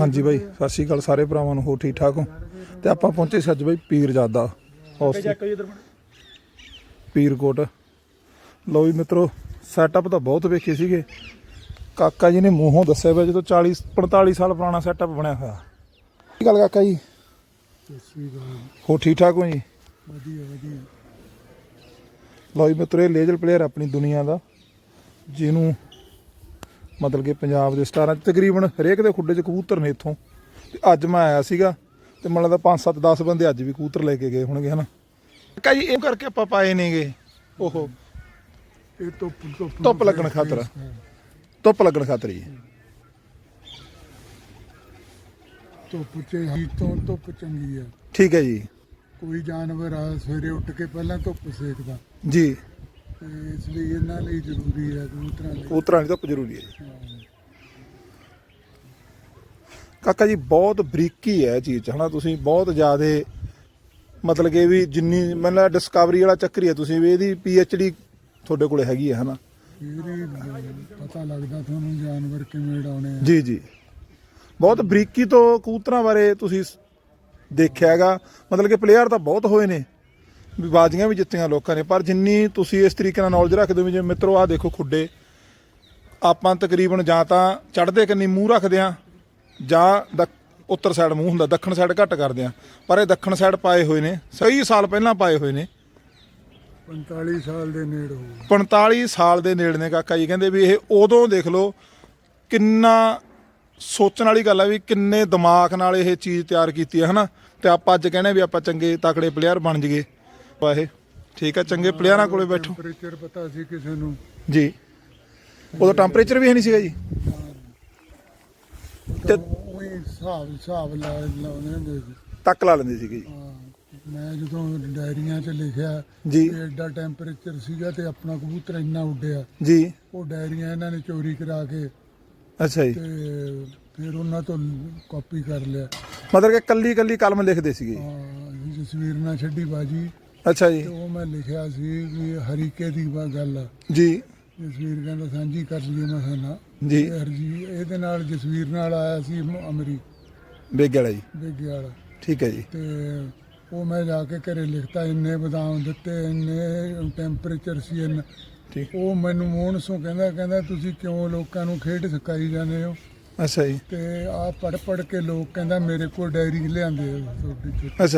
ਹਾਂਜੀ ਬਾਈ ਸਤਿ ਸ਼੍ਰੀ ਅਕਾਲ ਸਾਰੇ ਭਰਾਵਾਂ ਨੂੰ ਹੋ ਠੀਕ ਠਾਕ ਹੋ? ਤੇ ਆਪਾਂ ਪਹੁੰਚੇ ਸੀ ਅੱਜ ਬਾਈ ਪੀਰਜ਼ਾਦਾ ਹਸਪੀਟਲ ਪੀਰਕੋਟ। ਲੋ ਵੀ ਮਿੱਤਰੋ ਸੈਟਅਪ ਤਾਂ ਬਹੁਤ ਵੇਖੇ ਸੀਗੇ। ਕਾਕਾ ਜੀ ਨੇ ਮੂੰਹੋਂ ਦੱਸਿਆ ਪਿਆ ਜਦੋਂ 40 45 ਸਾਲ ਪੁਰਾਣਾ ਸੈਟਅਪ ਬਣਿਆ ਹੋਇਆ। ਕੀ ਗੱਲ ਕਾਕਾ ਜੀ? ਹੋ ਠੀਕ ਠਾਕ ਹੋ ਜੀ? ਵਧੀਆ ਵਧੀਆ। ਲਓ ਜੀ ਮਿੱਤਰੋ ਇਹ ਲੇਜਰ ਪਲੇਅਰ ਆਪਣੀ ਦੁਨੀਆ ਦਾ ਜਿਹਨੂੰ ਮਤਲਬ ਕਿ ਪੰਜਾਬ ਦੇ ਸਟਾਰਾਂ 'ਚ। ਤਕਰੀਬਨ ਹਰੇਕ ਦੇ ਖੁੱਡੇ 'ਚ ਕਬੂਤਰ ਨੇ ਇੱਥੋਂ। ਤੇ ਅੱਜ ਮੈਂ ਆਇਆ ਸੀਗਾ ਤੇ ਮੈਨੂੰ ਲੱਗਦਾ 5 7 10 ਬੰਦੇ ਅੱਜ ਵੀ ਕਬੂਤਰ ਲੈ ਕੇ ਗਏ ਹੋਣਗੇ ਹਨਾ। ਕਾ ਜੀ ਇਹ ਕਰਕੇ ਆਪਾਂ ਪਾਏ ਨੇਗੇ। ਓਹੋ। ਇਹ ਧੁੱਪ ਧੁੱਪ ਲੱਗਣ ਖਾਤਰ। ਧੁੱਪ ਲੱਗਣ ਖਾਤਰ ਜੀ ਧੁੱਪ ਚ ਹੀ ਤੋਂ ਧੁੱਪ ਚੰਗੀ ਆ ਠੀਕ ਹੈ ਜੀ। ਕੋਈ ਜਾਨਵਰ ਆ ਸਵੇਰੇ ਉੱਠ ਕੇ ਪਹਿਲਾਂ ਧੁੱਪ ਸੇਕਦਾ। ਜੀ। ਤੇ ਇਸ ਲਈ ਇਹਨਾਂ ਲਈ ਜ਼ਰੂਰੀ ਹੈ ਕਬੂਤਰਾਂ ਲਈ। ਕਬੂਤਰਾਂ ਦੀ ਧੁੱਪ ਜ਼ਰੂਰੀ ਹੈ ਜੀ। ਹਾਂ। ਕਾਕਾ ਜੀ ਬਹੁਤ ਬਰੀਕੀ ਹੈ ਚੀਜ਼ ਹਨਾ? ਤੁਸੀਂ ਬਹੁਤ ਜ਼ਿਆਦਾ ਮਤਲਬ ਕਿ ਵੀ ਜਿੰਨੀ ਮੈਨੂੰ ਡਿਸਕਵਰੀ ਵਾਲਾ ਚੱਕਰ ਹੀ ਹੈ ਤੁਸੀਂ ਵੀ ਇਹਦੀ ਡੀ ਤੁਹਾਡੇ ਕੋਲੇ ਹੈਗੀ ਹੈ ਹਨਾ? ਪਤਾ ਲੱਗਦਾ ਤੁਹਾਨੂੰ ਜਾਨਵਰ ਕਿਵੇਂ ਉਡਾਉਣੇ ਆ। ਜੀ ਜੀ। ਬਹੁਤ ਬਰੀਕੀ ਤੋਂ ਕਬੂਤਰਾਂ ਬਾਰੇ ਤੁਸੀਂ ਸ- ਦੇਖਿਆ ਹੈਗਾ। ਮਤਲਬ ਕਿ ਪਲੇਅਰ ਤਾਂ ਬਹੁਤ ਹੋਏ ਨੇ। ਵੀ ਬਾਜ਼ੀਆਂ ਵੀ ਜਿੱਤੀਆਂ ਲੋਕਾਂ ਨੇ ਪਰ ਜਿੰਨੀ ਤੁਸੀਂ ਇਸ ਤਰੀਕੇ ਨਾਲ ਨੌਲੇਜ ਰੱਖਦੇ ਹੋ ਵੀ ਜਿਵੇਂ ਮਿੱਤਰੋ ਆਹ ਦੇਖੋ ਖੁੱਡੇ। ਆਪਾਂ ਤਕਰੀਬਨ ਜਾਂ ਤਾਂ ਚੜ੍ਹਦੇ ਕੰਨੀ ਮੂੰਹ ਰੱਖਦੇ ਆ ਜਾਂ ਦੱਖ- ਉੱਤਰ ਸਾਈਡ ਮੂੰਹ ਹੁੰਦਾ ਦੱਖਣ ਸਾਈਡ ਘੱਟ ਕਰਦੇ ਆ ਪਰ ਇਹ ਦੱਖਣ ਸਾਈਡ ਪਾਏ ਹੋਏ ਨੇ ਸਹੀ ਸਾਲ ਪਹਿਲਾਂ ਪਾਏ ਹੋਏ ਨੇ। 45 ਸਾਲ ਦੇ ਨੇੜੇ ਹੋ 45 ਸਾਲ ਦੇ ਨੇੜੇ ਨੇ ਕਾਕਾ ਜੀ ਕਹਿੰਦੇ ਵੀ ਇਹ ਉਦੋਂ ਦੇਖ ਲਓ ਕਿੰਨਾ ਸੋਚਣ ਵਾਲੀ ਗੱਲ ਆ ਵੀ ਕਿੰਨੇ ਦਿਮਾਗ ਨਾਲ ਇਹ ਚੀਜ਼ ਤਿਆਰ ਕੀਤੀ ਹੈ ਹਨਾ? ਤੇ ਆਪਾਂ ਅੱਜ ਕਹਿੰਦੇ ਵੀ ਆਪਾਂ ਚੰਗੇ ਤਕੜੇ ਪਲੇਅਰ ਬਣ ਜਗੇ ਵਾਹੇ ਠੀਕ ਆ ਚੰਗੇ ਪਲੇਅਰਾਂ ਕੋਲੇ ਬੈਠੋ। ਟੈਂਪਰੇਚਰ ਪਤਾ ਸੀ ਕਿਸੇ ਨੂੰ। ਜੀ। ਉਦੋਂ ਟੈਂਪਰੇਚਰ ਵੀ ਹੈ ਨਹੀਂ ਸੀਗਾ ਜੀ। ਤੇ ਉਹੀ ਹਿਸਾਬ ਹਿਸਾਬ ਲਾ ਲਾਉਂਦੇ ਹੁੰਦੇ ਸੀ। ਤੱਕ ਲਾ ਲੈਂਦੇ ਸੀਗੇ ਜੀ। ਮੈਂ ਜਦੋਂ ਡਾਇਰੀਆਂ 'ਚ ਲਿਖਿਆ ਜੀ। ਐਡਾ ਟੈਂਪਰੇਚਰ ਸੀਗਾ ਤੇ ਆਪਣਾ ਕਬੂਤਰ ਇੰਨਾ ਉੱਡਿਆ। ਜੀ। ਉਹ ਡਾਇਰੀਆਂ ਇਹਨਾਂ ਨੇ ਚੋਰੀ ਕਰਾ ਕੇ ਅੱਛਾ ਜੀ। ਤੇ ਫਿਰ ਉਹਨਾਂ ਤੋਂ ਕਾਪੀ ਕਰ ਲਿਆ। ਮਤਲਬ ਕਿ ਕੱਲੀ ਕੱਲੀ ਕਲਮ ਲਿਖਦੇ ਸੀਗੇ। ਜੀ। ਹਾਂ ਜਸਵੀਰ ਨਾਲ ਛੱਡੀ ਬਾਜੀ। ਅੱਛਾ ਜੀ। ਤੇ ਉਹ ਮੈਂ ਲਿਖਿਆ ਸੀ ਵੀ ਹਰੀਕੇ ਦੀ ਵਾ ਗੱਲ। ਆ ਜੀ ਜਸਵੀਰ ਕਹਿੰਦਾ ਸਾਂਝੀ ਕਰ ਲਈਏ ਮੈਂ ਖਾਨਾ ਜੀ ਹਰਜੀ ਇਹਦੇ ਨਾਲ ਜਸਵੀਰ ਨਾਲ ਆਇਆ ਸੀ ਮ- ਅਮਰੀ। ਬੇਗੇ ਵਾਲਾ ਜੀ। ਬੇਗੇ ਵਾਲਾ। ਠੀਕ ਹੈ ਜੀ। ਤੇ ਉਹ ਮੈਂ ਜਾ ਕੇ ਘਰੇ ਲਿਖਤਾ ਇੰਨੇ ਬਦਾਮ ਦਿੱਤੇ ਇੰਨੇ ਟੈਂਪਰੇਚਰ ਸੀ ਇੰਨਾ। ਠੀਕ। ਉਹ ਮੈਨੂੰ ਮੋਹਨ ਸੋ ਕਹਿੰਦਾ ਕਹਿੰਦਾ ਤੁਸੀਂ ਕਿਉਂ ਲੋਕਾਂ ਨੂੰ ਖੇਡ ਸਿਖਾਈ ਜਾਂਦੇ ਹੋ? ਅੱਛਾ ਜੀ। ਤੇ ਆ ਪੜ ਪੜ ਕੇ ਲੋਕ ਕਹਿੰਦਾ ਮੇਰੇ ਕੋਲ ਡਾਇਰੀ ਲਿਆਂਦੇ ਆ ਤੁਹਾਡੀ ਚ। ਅੱਛਾ।